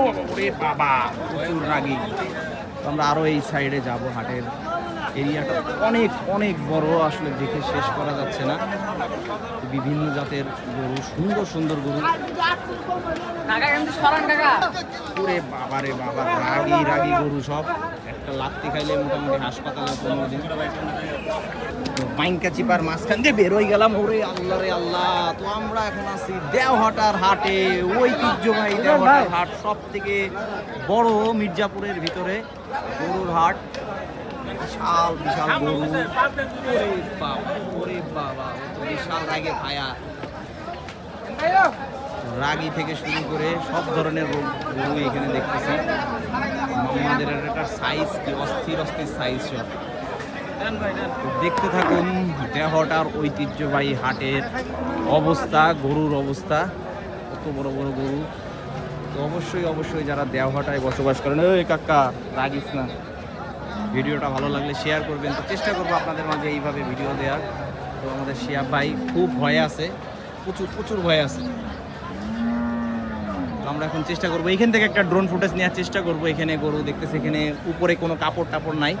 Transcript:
ওরে বাবা প্রচুর রাগি তো আমরা আরও এই সাইডে যাব হাটের এরিয়াটা অনেক অনেক বড় আসলে দেখে শেষ করা যাচ্ছে না। বিভিন্ন জাতের গরু সুন্দর সুন্দর গরু। ওরে বাবা বাবা রাগি রাগি গরু সব। একটা লাত্তি খাইলে মোটামুটি হাসপাতালে পনেরো দিন। পাইনকা চিপার মাঝখান দিয়ে বেরোই গেলাম। ওরে আল্লাহ রে আল্লাহ, তো আমরা এখন আছি দেওহাটার হাটে। ঐতিহ্যবাহী দেওহাটার হাট সব থেকে বড় মির্জাপুরের ভিতরে। গরুর হাট। বিশাল বিশাল গরু। ওরে বাবা ওরে বাবা বিশাল রাগে খায়া রাগি থেকে শুরু করে সব ধরনের রোগ- গরু এখানে দেখতেছি। আমাদের একটা সাইজ কি? অস্থির অস্থির সাইজ সব। দেখতে থাকুন, দেহটার ঐতিহ্যবাহী হাটের অবস্থা, গরুর অবস্থা। কত বড় বড় গরু। তো অবশ্যই অবশ্যই যারা দেওহাটায় বসবাস করেন ওই কাকা, রাগিস না। ভিডিওটা ভালো লাগলে শেয়ার করবেন। তো চেষ্টা করব আপনাদের মাঝে এইভাবে ভিডিও দেওয়ার। তো আমাদের শিয়া ভাই খুব ভয় আছে। প্রচুর প্রচুর ভয় আছে। আমরা এখন চেষ্টা করব। এখান থেকে একটা ড্রোন ফুটেজ নেওয়ার চেষ্টা করব। এখানে গরু দেখতেছি, এখানে উপরে কোনো কাপড় টাপড় নাই।